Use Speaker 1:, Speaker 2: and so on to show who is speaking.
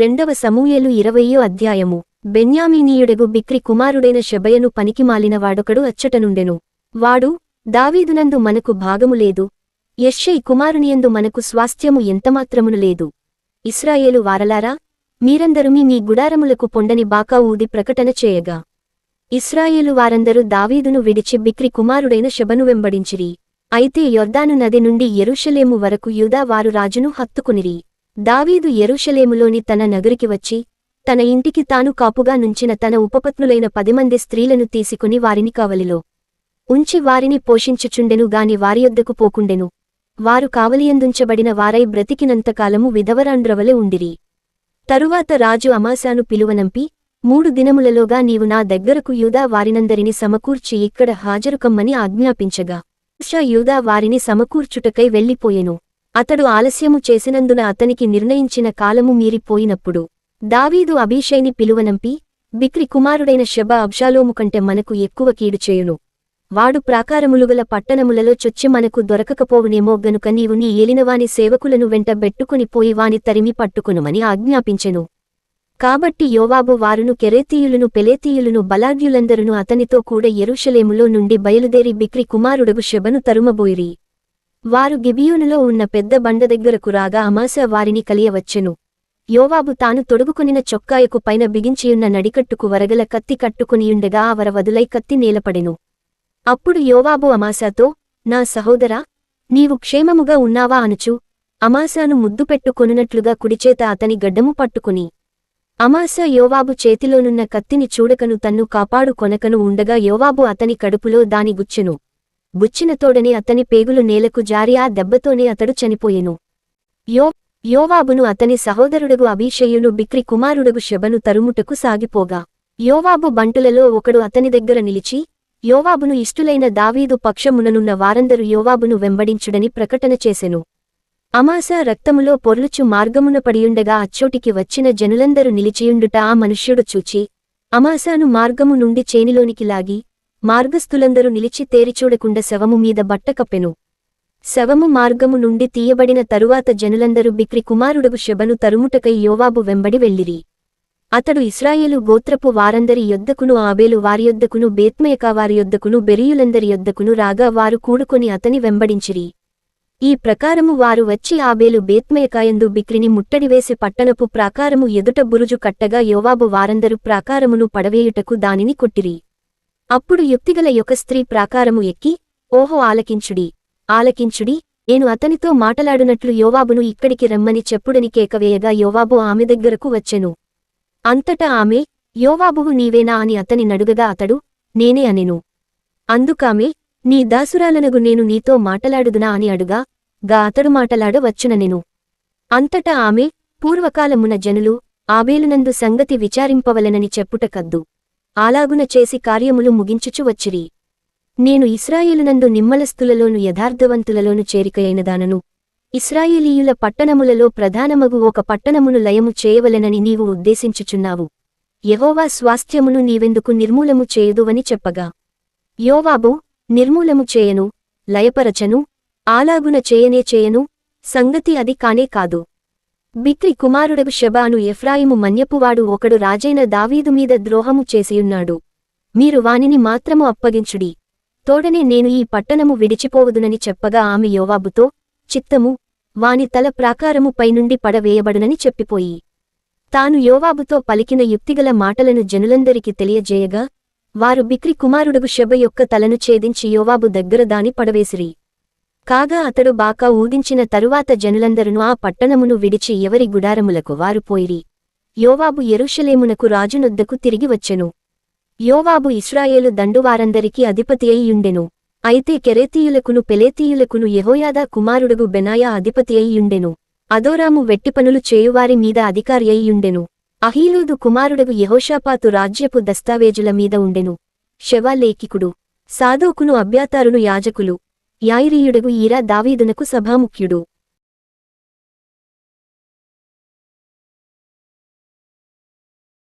Speaker 1: రెండవ సమూయేలు ఇరవయ్యో అధ్యాయము. బెన్యామీనీయుడగు బిక్రి కుమారుడైన శబయను పనికిమాలిన వాడొకడు అచ్చటనుండెను. వాడు దావీదునందు మనకు భాగము లేదు. యెష్షై కుమారునియందు మనకు స్వాస్థ్యము ఎంతమాత్రమును లేదు. ఇస్రాయేలు వారలారా మీరందరుమీ మీ గుడారములకు పొండని బాకా ఊది ప్రకటన చేయగా. ఇస్రాయేలు వారందరూ దావీదును విడిచి బిక్రి కుమారుడైన శబను వెంబడించిరి. అయితే యొర్దాను నది నుండి ఎరుషలేము వరకు యూదా వారు రాజును హత్తుకునిరి. దావీదు ఎరుషలేములోని తన నగరికి వచ్చి తన ఇంటికి తాను కాపుగా నుంచిన తన ఉపపత్నులైన పదిమంది స్త్రీలను తీసుకుని వారిని కావలిలో. ఉంచి వారిని పోషించుచుండెను గాని వారియొద్దకు పోకుండెను. వారు కావలియందుంచబడిన వారై బ్రతికినంతకాలము విధవరాండ్రవలె ఉండిరి. తరువాత రాజు అమాశాను పిలువనంపి మూడు దినములలోగా నీవు నా దగ్గరకు యూదా వారినందరిని సమకూర్చి ఇక్కడ హాజరుకమ్మని ఆజ్ఞాపించగా. ఉషా యూదా వారిని సమకూర్చుటకై వెళ్ళిపోయెను. అతడు ఆలస్యము చేసినందున అతనికి నిర్ణయించిన కాలము మీరిపోయినప్పుడు దావీదు అభిషైని పిలువనంపి బిక్రి కుమారుడైన శబ అబ్షాలోము కంటే మనకు ఎక్కువ కీడు చేయును. వాడు ప్రాకారములుగల పట్టణములలో చొచ్చి మనకు దొరకకపోవునేమో గనుక నీవు నీ ఏలినవాని సేవకులను వెంట బెట్టుకుని పోయి వాని తరిమి పట్టుకునుమని ఆజ్ఞాపించెను. కాబట్టి యోవాబు వారును కెరేతీయులను పెలేతీయులను బలాఢ్యులందరును అతనితో కూడా ఎరుషలేములో నుండి బయలుదేరి బిక్రి కుమారుడగు శబను తరుమబోయిరి. వారు గిబియోనులో ఉన్న పెద్ద బండ దగ్గరకు రాగా అమాస వారిని కలియవచ్చెను. యోవాబు తాను తొడుగుకొనిన చొక్కాయకు పైన బిగించియున్న నడికట్టుకు వరగల కత్తి కట్టుకునియుండగా ఆ వరవదులై కత్తి నేలపడెను. అప్పుడు యోవాబు అమాసాతో నా సహోదరా నీవు క్షేమముగా ఉన్నావా అనుచు అమాసాను ముద్దు పెట్టుకొనున్నట్లుగా కుడిచేత అతని గడ్డము పట్టుకుని. అమాస యోవాబు చేతిలోనున్న కత్తిని చూడకను తన్ను కాపాడు కొనకను ఉండగా యోవాబు అతని కడుపులో దాని గుచ్చెను. బుచ్చినతోడని అతని పేగులు నేలకు జారి ఆ దెబ్బతోనే అతడు చనిపోయెను. యో యోవాబును అతని సహోదరుడగు అభిషేయును బిక్రి కుమారుడగు శబను తరుముటకు సాగిపోగా. యోవాబు బంటులలో ఒకడు అతని దగ్గర నిలిచి యోవాబును ఇష్టులైన దావీదు పక్షముననున్న వారందరూ యోవాబును వెంబడించుడని ప్రకటన చేసెను. అమాస రక్తములో పొర్లుచు మార్గమున పడియుండగా అచ్చోటికి వచ్చిన జనులందరూ నిలిచియుండుట ఆ మనుష్యుడు చూచి అమాసాను మార్గము నుండి చేనిలోనికి లాగి మార్గస్థులందరూ నిలిచి తేరిచూడకుండా శవము మీద బట్టకప్పెను శవము మార్గము నుండి తీయబడిన తరువాత జనులందరూ బిక్రి కుమారుడగు శబను తరుముటకై యోవాబు వెంబడి వెళ్ళిరి. అతడు ఇస్రాయేలు గోత్రపు వారందరి యొద్దకును ఆబేలు వారి యొద్దకును బేత్మయకా వారి యొద్దకును బెరియులందరి యొద్దకును రాగా వారు కూడుకొని అతని వెంబడించిరి. ఈ ప్రకారము వారు వచ్చి ఆబేలు బేత్మయకాయందు బిక్రిని ముట్టడివేసి పట్టణపు ప్రాకారము ఎదుట బురుజు కట్టగా యోవాబు వారందరూ ప్రాకారమును పడవేయుటకు దానిని కొట్టిరి. అప్పుడు యుక్తిగల యొక్క స్త్రీ ప్రాకారము ఎక్కి ఓహో ఆలకించుడి ఆలకించుడి నేను అతనితో మాటలాడునట్లు యోవాబును ఇక్కడికి రమ్మని చెప్పుడని కేకవేయగా యోవాబు ఆమె దగ్గరకు వచ్చెను. అంతటా ఆమె యోవాబువు నీవేనా అని అతని నడుగగా అతడు నేనే అనెను. అందుకామె నీ దాసురాలనగు నేను నీతో మాటలాడుదునా అని అడుగా గా అతడు మాటలాడవచ్చుననెను అంతటా ఆమె పూర్వకాలమున జనులు ఆబేలునందు సంగతి విచారింపవలెనని చెప్పుట ఆలాగున చేసి కార్యములు ముగించుచు వచ్చిరి. నేను ఇస్రాయేలునందు నిమ్మలస్తులలోను యథార్థవంతులలోను చేరికయైనదానను. ఇస్రాయేలీయుల పట్టణములలో ప్రధానమగు ఒక పట్టణమును లయము చేయవలెనని నీవు ఉద్దేశించుచున్నావు. యహోవా స్వాస్థ్యమును నీవెందుకు నిర్మూలము చేయదువని చెప్పగా. యోవాబు నిర్మూలము చేయను లయపరచను ఆలాగున చేయనే చేయను సంగతి అది కానే కాదు. బిక్రి కుమారుడగు షెబాను ఎఫ్రాయిము మన్యపువాడు ఒకడు రాజైన దావీదు మీద ద్రోహము చేసియున్నాడు. మీరు వానిని మాత్రము అప్పగించుడి. తోడనే నేను ఈ పట్టణము విడిచిపోవదునని చెప్పగా ఆమె యోవాబుతో చిత్తము వాని తల ప్రాకారము పైనుండి పడవేయబడునని చెప్పిపోయి. తాను యోవాబుతో పలికిన యుక్తిగల మాటలను జనులందరికీ తెలియజేయగా వారు బిక్రి కుమారుడగు షెబ యొక్క తలను ఛేదించి యోవాబు దగ్గర దాని పడవేసిరి. కాగా అతడు బాకా ఊగించిన తరువాత జనులందరును ఆ పట్టణమును విడిచి ఎవరి గుడారములకు వారు పోయిరి. యోవాబు ఎరుషలేమునకు రాజునొద్దకు తిరిగి వచ్చెను. యోవాబు ఇస్రాయేలు దండువారందరికీ అధిపతి అయ్యుండెను అయితే కెరేతీయులకును పెలేతీయులకును యహోయాదా కుమారుడుగు బెనాయా అధిపతి అయ్యుండెను అదోరాము వెట్టిపనులు చేయువారి మీద అధికారి అయ్యుండెను అహీలూదు కుమారుడుగు యెహోషాపాతు రాజ్యపు దస్తావేజుల మీద ఉండెను. శవాలేఖికుడు సాధోకును అభ్యాతారును యాజకులు యాయిరీయుడగు ఈరా దావీదునకు సభాముఖ్యుడు.